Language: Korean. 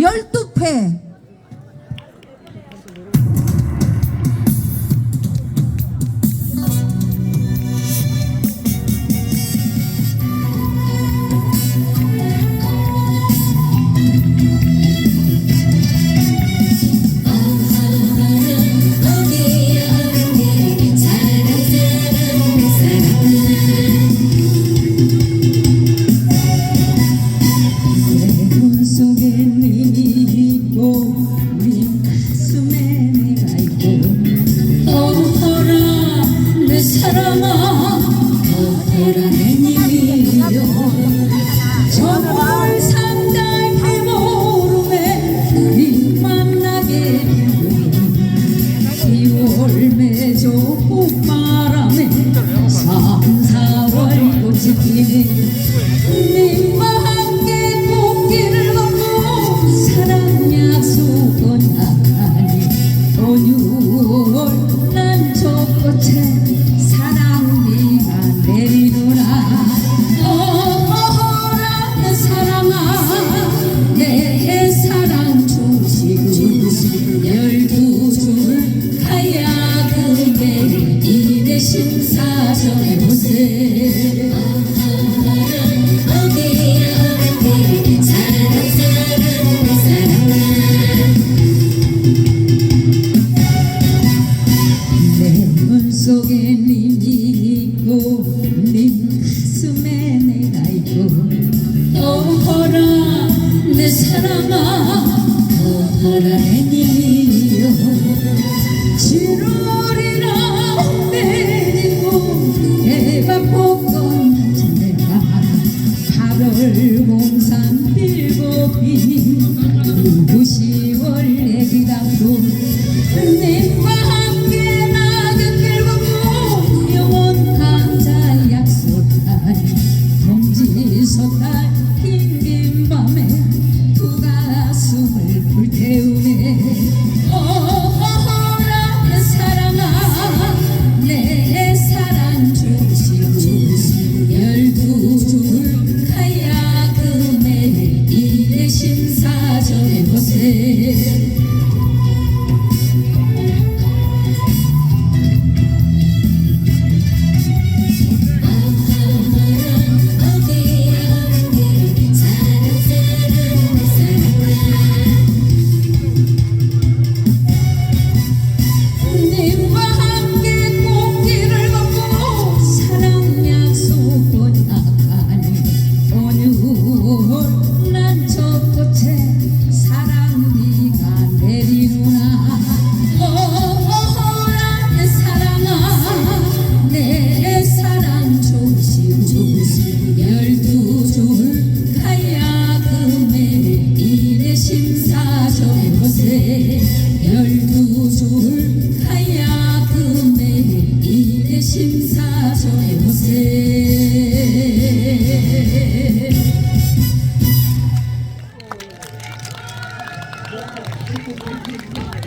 12패 님과 함께 꽃길을 걷고 사랑 약속은 아니 오늘 난 저 꽃에 사랑 비가 내리노라 어허라 사랑아 내 사랑 주시고 열두 줄 가야 그게 이내 심사정의 모습 I'm not afraid. Good boy.